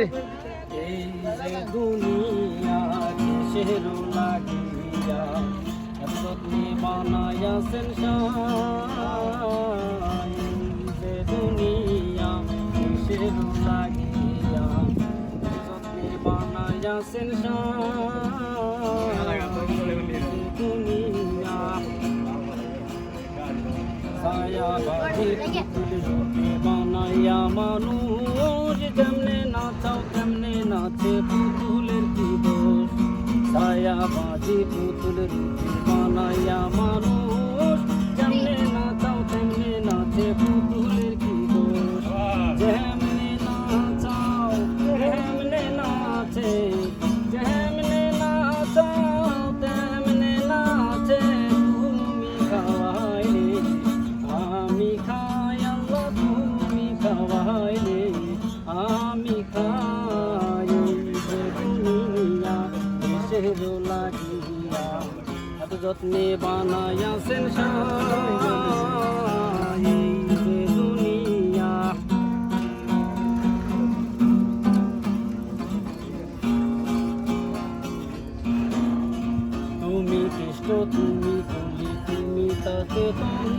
যে দুনিয়া কিসের লাগিয়া বানাইয়াছেন সাই। যে দুনিয়া কিসের লাগিয়া বানাইয়াছেন সাই। দুনিয়া ছায়া বানাইয়া মানুষ। যেমনে নাচাও তেমনে নাচে পুতুলের কি দোষ? ছায়া বাজি পুতুল রূপে বানাইয়া মানুষ দেশের লাগিয়া এত যত্নে বানাইয়াছেন সাই দুনিয়া তুমি কৃষ্ণ তুমি কলি তুমি তাতে তুমি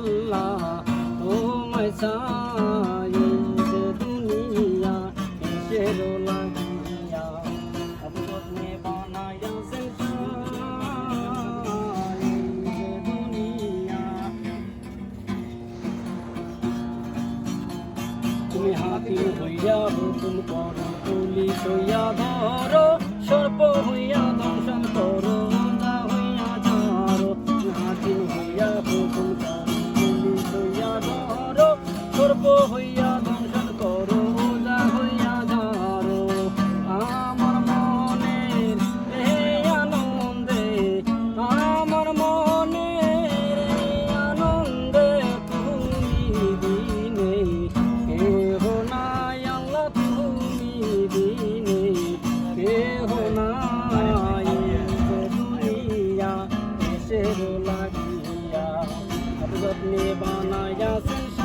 আল্লাহ তোমায় চাই যে দুনিয়া কিসের লাগিয়া আপনি দুনিয়া তুমি হাতি হইয়া হুকুম করো পুলিশ হইয়া ধরো সর্প হইয়া দংশন করো হইয়া আমার মনের এই আনন্দে, আমার মনের এই আনন্দে তুমি দিনে, কেহ নাই আল্লাহ তুমি দিনে লাগিয়া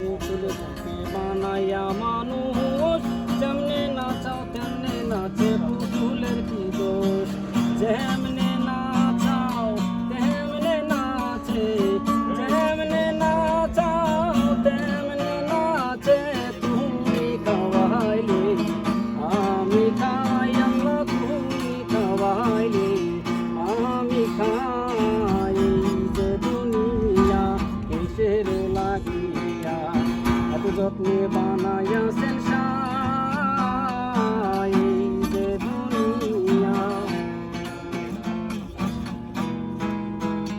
পুতুল রূপে বানাইয়া মানুষ যেমনে নাচাও তেমনে নাচে পুতুলের কি দোষ। যেমনে দুনিয়া কিসের